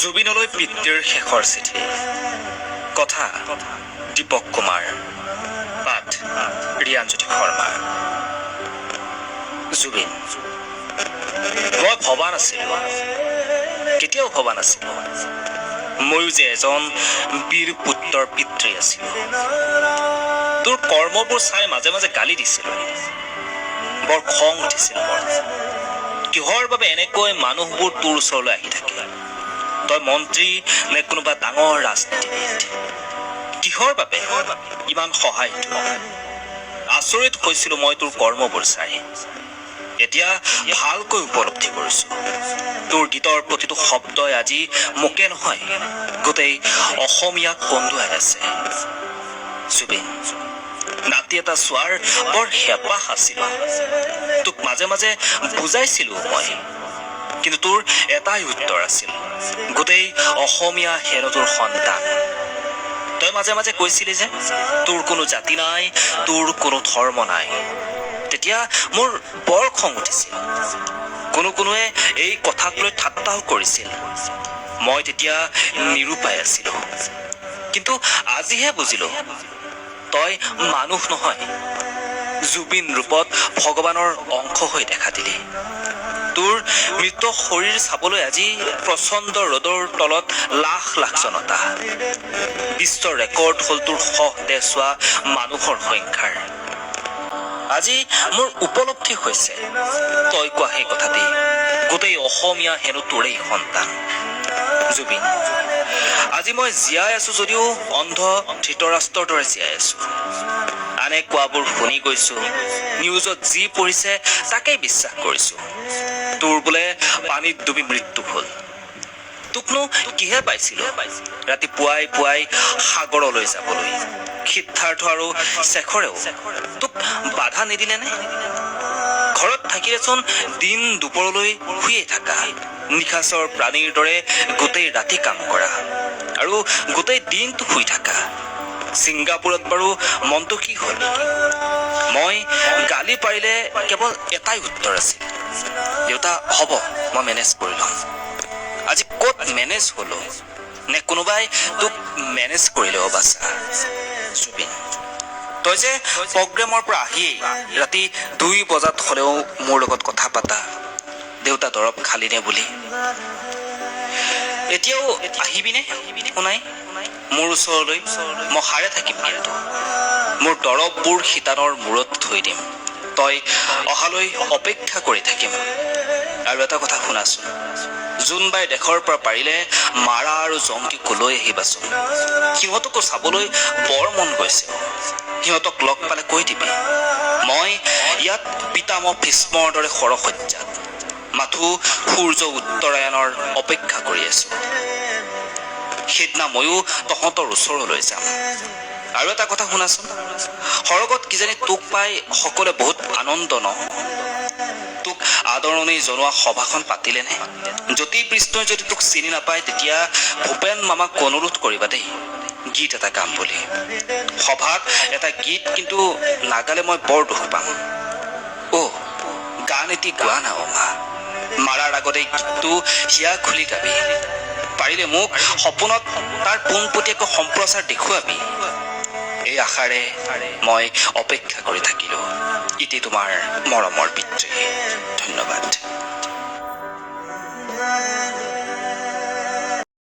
জুবিনলৈ পিতৃৰ শেষৰ চিঠি। কথা দীপক কুমাৰ। পাঠ ৰিয়ানজ্যোতি শৰ্মা। জুবিন মই ভবা নাছিলো কেতিয়াও ভবা নাছিলো ময়ো যে এজন বীৰ পুত্ৰৰ পিতৃ আছিলো। তোৰ কৰ্মবোৰ চাই মাজে মাজে গালি দিছিলো। বৰ খং উঠিছিল মোৰ। কিহৰ বাবে এনেকৈ মানুহবোৰ তোৰ ওচৰলৈ আহি থাকে? তই মন্ত্ৰী নে কোনোবা ডাঙৰ ৰাজনীতিবিদ? কিহৰ বাবে? ইমান সহায়টো আচৰিত হৈছিলো মই তোৰ কৰ্মবোৰ চাই। এতিয়া ভালকৈ উপলব্ধি কৰিছো। তোৰ গীতৰ প্ৰতিটো শব্দই আজি মোকে নহয় গোটেই অসমীয়াক কন্দুৱাই আছে। জুবিন নাতি এটা চোৱাৰ বৰ হেঁপাহ আছিল। তোক মাজে মাজে বুজাইছিলো মই। কিন্তু তোৰ এটাই উত্তৰ আছিল। গোটেই অসমীয়া হেনো তোৰ সন্তান। তই মাজে মাজে কৈছিলি যে তোৰ কোনো জাতি নাই তোৰ কোনো ধৰ্ম নাই। তেতিয়া মোৰ বৰ খং উঠিছিল। কোনো কোনোৱে এই কথাক লৈ ঠাট্টাও কৰিছিল। মই তেতিয়া নিৰূপায় আছিলো। কিন্তু আজিহে বুজিলো। তই মানুহ নহয়। জুবিন ৰূপত ভগৱানৰ অংশ হৈ দেখা দিলি। তোৰ মৃত শৰীৰ চাবলৈ আজি প্ৰচণ্ড ৰ'দৰ তলত লাখ লাখ জনতা। বিশ্ব ৰেকৰ্ড হ'ল তোৰ সহতে চোৱা মানুহৰ সংখ্যাৰ। আজি মোৰ উপলব্ধি হৈছে। তই কোৱা সেই কথাটি গোটেই অসমীয়া হেনো তোৰেই সন্তান। জুবিন আজি মই জীয়াই আছো যদিও অন্ধ ধৃতৰাষ্ট্ৰৰ দৰে জীয়াই আছো। আনে কোৱাবোৰ শুনি গৈছো। নিউজত যি পৰিছে তাকেই বিশ্বাস কৰিছো। তোৰ বোলে পানীত ডুবি মৃত্যু হ'ল। তোকনো কিহে পাইছিলো? ৰাতি পুৱাই পুৱাই সাগৰলৈ যাবলৈ, সিদ্ধাৰ্থ আৰু শেখৰেও তোক বাধা নিদিলেনে ঘৰত থাকিলেচোন, দিন দুপৰলৈ শুয়ে থাকা। নিশাচৰ প্ৰাণীৰ দৰে গোটেই ৰাতি কাম কৰা আৰু গোটেই দিনটো শুই থাকা। ছিংগাপুৰত বাৰু মনটো কি হ'ল? মই গালি পাৰিলে কেৱল এটাই উত্তৰ আছিল। দেউতা হ'ব মই মেনেজ কৰি ল'ম। আজি ক'ত মেনেজ হলো? নে কোনোবাই তোক মেনেজ কৰিলে অ বাছা? জুবিন তই যে প্ৰগ্ৰেমৰ পৰা আহিয়েই ৰাতি দুই বজাত হ'লেও মোৰ লগত কথা পাতা। দেউতা দৰৱ খালিনে বুলি। এতিয়াও আহিবিনে শুনাই মোৰ ওচৰলৈ মই সাৰে থাকিম কিন্তু। মোৰ দৰৱবোৰ শিতানৰ মূৰত থৈ দিম। তই অহালৈ অপেক্ষা কৰি থাকিম। আৰু এটা কথা শুনাচোন। জোনবাই দেশৰ পৰা পাৰিলে মাৰা আৰু জংকীক লৈ আহিবাচোন? সিহঁতকো চাবলৈ বৰ মন গৈছে। সিহঁতক লগ পালে কৈ দিবি। মই ইয়াত পিতামহ ভীষ্মৰ দৰে সৰসজ্জাত মাথো সূৰ্য উত্তৰায়ণৰ অপেক্ষা কৰি আছো। সেইদিনা ময়ো তহঁতৰ ওচৰলৈ যাম। আৰু এটা কথা শুনাচোন। সৰগত কিজানি তোক পাই সকলোৱে বহুত আনন্দ ন? তোক আদৰণি জনোৱা সভাখন পাতিলেনে জ্যোতি কৃষ্ণই যদি তোক চিনি নাপায় তেতিয়া ভূপেন মামাক অনুৰোধ কৰিবা দেই। গীত এটা গাম বুলি। সভাত এটা গীত কিন্তু নাগালে মই বৰ দুখ পাম। অ' গান এটি গোৱা না অমা মাৰাৰ আগতে গীতটো হিয়া খুলি গাবি। পাৰিলে মোক সপোনত তাৰ পোনপটীয়াকৈ সম্প্ৰচাৰ দেখুৱাবি। এই আশাৰে মই অপেক্ষা কৰি থাকিলো। ইতি তোমাৰ মৰমৰ পিতৃ। ধন্যবাদ।